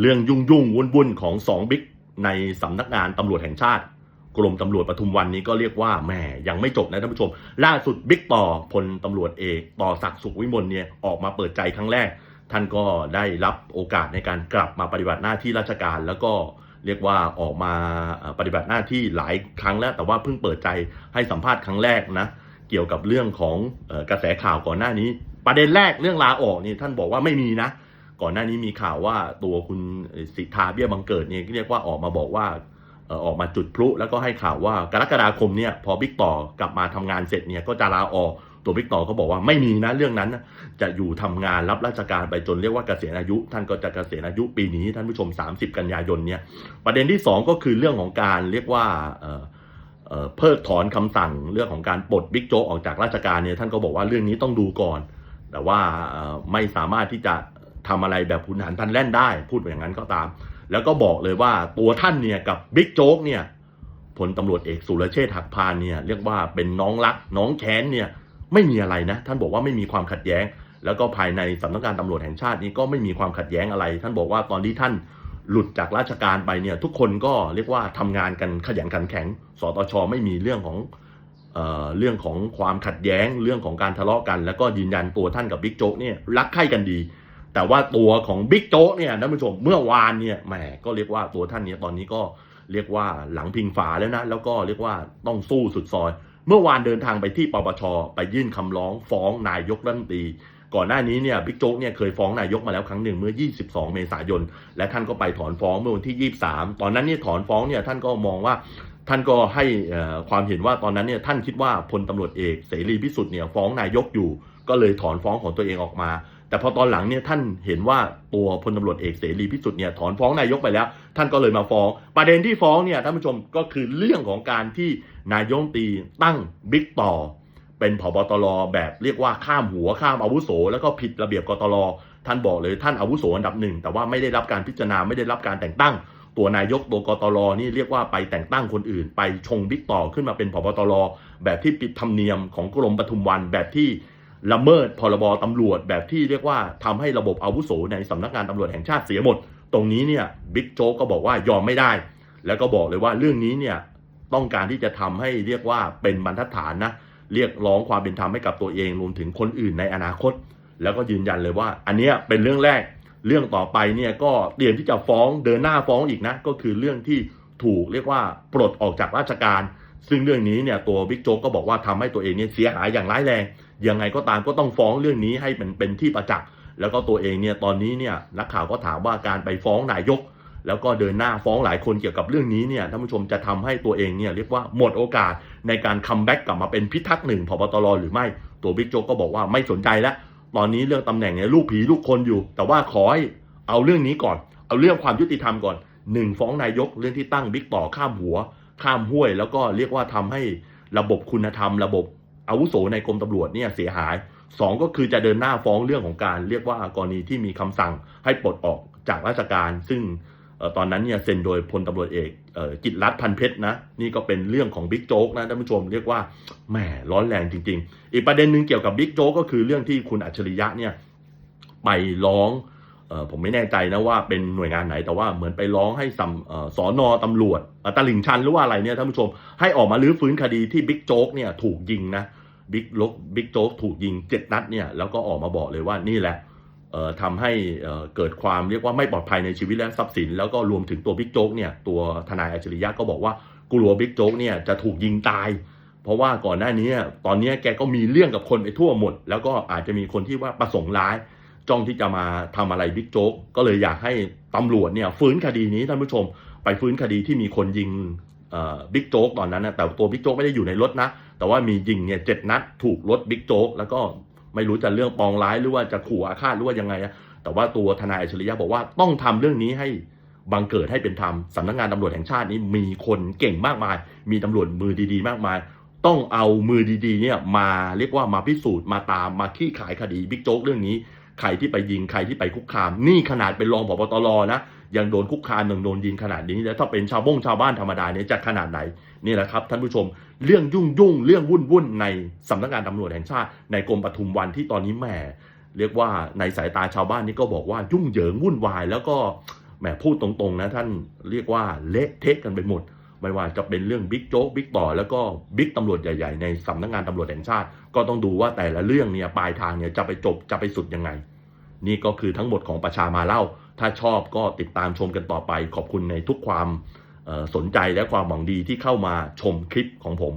เรื่องยุ่งยุ่งวุ่นวุ่นของสองบิ๊กในสำนักงานตำรวจแห่งชาติ กรมตำรวจปทุมวันนี้ก็เรียกว่าแหมยังไม่จบนะท่านผู้ชม ล่าสุดบิ๊กต่อพลตำรวจเอกต่อศักดิ์สุขวิมลเนี่ยออกมาเปิดใจครั้งแรก ท่านก็ได้รับโอกาสในการกลับมาปฏิบัติหน้าที่ราชการแล้วก็เรียกว่าออกมาปฏิบัติหน้าที่หลายครั้งแล้ว แต่ว่าเพิ่งเปิดใจให้สัมภาษณ์ครั้งแรกนะเกี่ยวกับเรื่องของกระแสข่าวก่อนหน้านี้ ประเด็นแรกเรื่องลาออกนี่ท่านบอกว่าไม่มีนะ ก่อนหน้านี้มีข่าวว่าตัวคุณสิทธาเบี้ยบังเกิดเนี่ยเรียกว่าออกมาบอกว่าออกมาจุดพลุ แล้วก็ให้ข่าวว่ากรกฎาคมเนี่ยพอบิ๊กต่อกลับมาทำงานเสร็จเนี่ยก็จะลาออกตัวบิ๊กต่อก็บอกว่าไม่มีนะเรื่องนั้น จะอยู่ทำงานรับราชการไปจนเรียกว่าเกษียณอายุ ท่านก็จะเกษียณอายุปีนี้ท่านผู้ชม 30 กันยายนเนี่ยประเด็นที่ 2 ก็คือเรื่องของการเรียกว่าเเเพิกถอนคำสั่งเรื่องของการปลดบิ๊กโจ๊กออกจากราชการเนี่ยท่านก็บอกว่าเรื่องนี้ต้องดูก่อน แต่ว่าไม่สามารถที่จะ ทำอะไรแบบหุนหันพันแล่นได้ พูดอย่างนั้นก็ตาม แล้วก็บอกเลยว่าตัวท่านเนี่ยกับบิ๊กโจ๊กเนี่ยพลตำรวจเอกสุรเชษฐ์หักพานเนี่ยเรียกว่าเป็นน้องรักน้องแค้นเนี่ยไม่มีอะไรนะ ท่านบอกว่าไม่มีความขัดแย้ง แล้วก็ภายในสำนักงานตำรวจแห่งชาตินี้ก็ไม่มีความขัดแย้งอะไร ท่านบอกว่าตอนที่ท่านหลุดจากราชการไปเนี่ยทุกคนก็เรียกว่าทำงานกันขยันขันแข็ง สตชไม่มีเรื่องของเออเรื่องของความขัดแย้ง เรื่องของการทะเลาะกัน แล้วก็ยืนยันตัวท่านกับบิ๊กโจ๊กเนี่ยรักใคร่กันดี แต่ว่าตัวของบิ๊กโจ๊กเนี่ยท่านผู้ชมเมื่อวานเนี่ยแหมก็เรียกว่าตัวท่านเนี่ยตอนนี้ก็เรียกว่าหลังพิงฝาแล้วนะ แล้วก็เรียกว่าต้องสู้สุดซอย เมื่อวานเดินทางไปที่ปปชไปยื่นคำร้องฟ้องนายกรัฐมนตรีก่อนหน้านี้เนี่ยบิ๊กโจ๊กเนี่ยเคยฟ้องนายกมาแล้วครั้งหนึ่งเมื่อ 22 เมษายน และท่านก็ไปถอนฟ้องเมื่อวันที่ 23 ตอนนั้นเนี่ยถอนฟ้องเนี่ยท่านก็มองว่าท่านก็ให้ความเห็นว่าตอนนั้นเนี่ยท่านคิดว่าพลตำรวจเอกเสรีพิสุทธิ์เนี่ยฟ้องนายกอยู่ ก็เลยถอนฟ้องของตัวเองออกมา แต่พอตอนหลังเนี่ยท่านเห็นว่าตัวพลตำรวจเอกเสรีพิสุทธิ์เนี่ยถอนฟ้องนายกไปแล้ว ท่านก็เลยมาฟ้อง ประเด็นที่ฟ้องเนี่ยท่านผู้ชมก็คือเรื่องของการที่นายกตีตั้งบิ๊กต่อ เป็นผบตรแบบเรียกว่าข้ามหัวข้ามอาวุโส แล้วก็ผิดระเบียบกตรท่านบอกเลยท่านอาวุโสอันดับหนึ่งแต่ว่าไม่ได้รับการพิจารณาไม่ได้รับการแต่งตั้ง ตัวนายกตัวกตรนี่เรียกว่าไปแต่งตั้งคนอื่น ไปชงบิ๊กต่อขึ้นมาเป็นผบตรแบบที่ปิดธรรมเนียมของกรมปทุมวันแบบที่ ละเมิดพรบตำรวจแบบที่เรียกว่าทำให้ระบบอาวุโสในสำนักงานตำรวจแห่งชาติเสียหมด ตรงนี้เนี่ยบิ๊กโจ๊กก็บอกว่ายอมไม่ได้ แล้วก็บอกเลยว่าเรื่องนี้เนี่ยต้องการที่จะทำให้เรียกว่าเป็นบรรทัดฐานนะเรียกร้องความเป็นธรรมให้กับตัวเองรวมถึงคนอื่นในอนาคต แล้วก็ยืนยันเลยว่า อันนี้เป็นเรื่องแรกเรื่องต่อไปเนี่ยก็เตรียมที่จะฟ้องเดินหน้าฟ้องอีกนะก็คือเรื่องที่ถูกเรียกว่าปลดออกจากราชการ ซึ่งเรื่องนี้เนี่ยตัวบิ๊กโจ๊กก็บอกว่าทำให้ตัวเองเนี่ยเสียหายอย่างร้ายแรง ยังไงก็ตามก็ต้องฟ้องเรื่องนี้ให้เป็นเป็นที่ประจักษ์แล้วก็ตัวเองเนี่ยตอนนี้เนี่ยนักข่าวก็ถามว่าการไปฟ้องนายก แล้วก็เดินหน้าฟ้องหลายคนเกี่ยวกับเรื่องนี้เนี่ยท่านผู้ชมจะทำให้ตัวเองเนี่ยเรียกว่าหมดโอกาสในการคัมแบ็กกลับมาเป็นพิทักษ์หนึ่งพบตรหรือไม่ตัวบิ๊กโจ๊กก็บอกว่าไม่สนใจแล้วตอนนี้เรื่องตำแหน่งเนี่ยลูกผีลูกคนอยู่ แต่ว่าขอให้เอาเรื่องนี้ก่อน เอาเรื่องความยุติธรรมก่อนหนึ่งฟ้องนายกเรื่องที่ตั้งบิ๊กต่อข้ามหัว ข้ามห้วย แล้วก็เรียกว่าทำให้ระบบคุณธรรม ระบบ อาวุโสในกรมตำรวจเนี่ยเสียหายสองก็คือจะเดินหน้าฟ้องเรื่องของการเรียกว่ากรณีที่มีคำสั่งให้ปลดออกจากราชการ ซึ่งออตอนนั้นเนี่ยเซ็นโดยพลตำรวจเอกเอ่อกิตรัฐพันเพชรนะนี่ก็เป็นเรื่องของบิ๊กโจ๊กนะท่านผู้ชมเรียกว่าแหมร้อนแรงจริง ๆ อีกประเด็นหนึ่งเกี่ยวกับบิ๊กโจ๊กก็คือเรื่องที่คุณอัจฉริยะเนี่ยไปร้อง ผมไม่แน่ใจนะว่าเป็นหน่วยงานไหนแต่ว่าเหมือนไปร้องให้สำออสอนอตำรวจตลิ่งชันหรือว่าอะไรเนี่ยท่านผู้ชมให้ออกมาลื้อฟื้นคดีที่บิ๊กโจ๊กเนี่ยถูกยิงนะบิ๊กลกบิ๊กโจ๊กถูกยิงเจ็ดนัดเนี่ยแล้วก็ออกมาบอกเลยว่านี่แหละเอ่อทำให้เอ่อเกิดความเรียกว่าไม่ปลอดภัยในชีวิตและทรัพย์สิน แล้วก็รวมถึงตัวบิ๊กโจ๊กเนี่ยตัวทนายอัจฉริยะก็บอกว่ากลัวบิ๊กโจ๊กเนี่ยจะถูกยิงตาย เพราะว่าก่อนหน้านี้ตอนนี้แกก็มีเรื่องกับคนไปทั่วหมด แล้วก็อาจจะมีคนที่ว่าประสงค์ร้าย จ้องที่จะมาทำอะไรบิ๊กโจ๊กก็เลยอยากให้ตำรวจเนี่ยฟื้นคดีนี้ท่านผู้ชม ไปฟื้นคดีที่มีคนยิงบิ๊กโจ๊กตอนนั้นนะแต่ตัวบิ๊กโจ๊กไม่ได้อยู่ในรถนะ แต่ว่ามียิงเนี่ยเจ็ดนัดถูกรถบิ๊กโจ๊กแล้วก็ไม่รู้จะเรื่องปองร้ายหรือว่าจะขู่อาฆาตหรือว่ายังไงอะแต่ว่าตัวทนายอัจฉริยะบอกว่าต้องทำเรื่องนี้ให้บังเกิดให้เป็นธรรมสำนักงานตำรวจแห่งชาตินี้มีคนเก่งมากมาย มีตำรวจมือดีๆ มากมาย ต้องเอามือดีๆเนี่ยมาเรียกว่ามาพิสูจน์มาตามมาขี้ขายคดีบิ๊กโจ๊กเรื่องนี้ ใครที่ไปยิงใครที่ไปคุกคาม นี่ขนาดเป็นรองผบตรนะยังโดนคุกคามยังโดนยิงขนาดนี้แล้วถ้าเป็นชาวบ้งชาวบ้านธรรมดาเนี่ยจะขนาดไหนนี่แหละครับท่านผู้ชมเรื่องยุ่งยุ่งเรื่องวุ่นวุ่นในสำนักงานตำรวจแห่งชาติ ในกรมปทุมวันที่ตอนนี้แหมเรียกว่าในสายตาชาวบ้านนี่ก็บอกว่ายุ่งเหยิงวุ่นวาย แล้วก็แหมพูดตรงๆนะท่านเรียกว่าเละเทะกันไปหมด ไม่ว่าจะเป็นเรื่องบิ๊กโจ๊กบิ๊กต่อแล้วก็บิ๊กตำรวจใหญ่ๆ ในสำนักงานตำรวจแห่งชาติ ก็ต้องดูว่าแต่ละเรื่องเนี่ยปลายทางเนี่ยจะไปจบจะไปสุดยังไง นี่ก็คือทั้งหมดของประชามาเล่า ถ้าชอบก็ติดตามชมกันต่อไป ขอบคุณในทุกความสนใจและความหวังดีที่เข้ามาชมคลิปของผม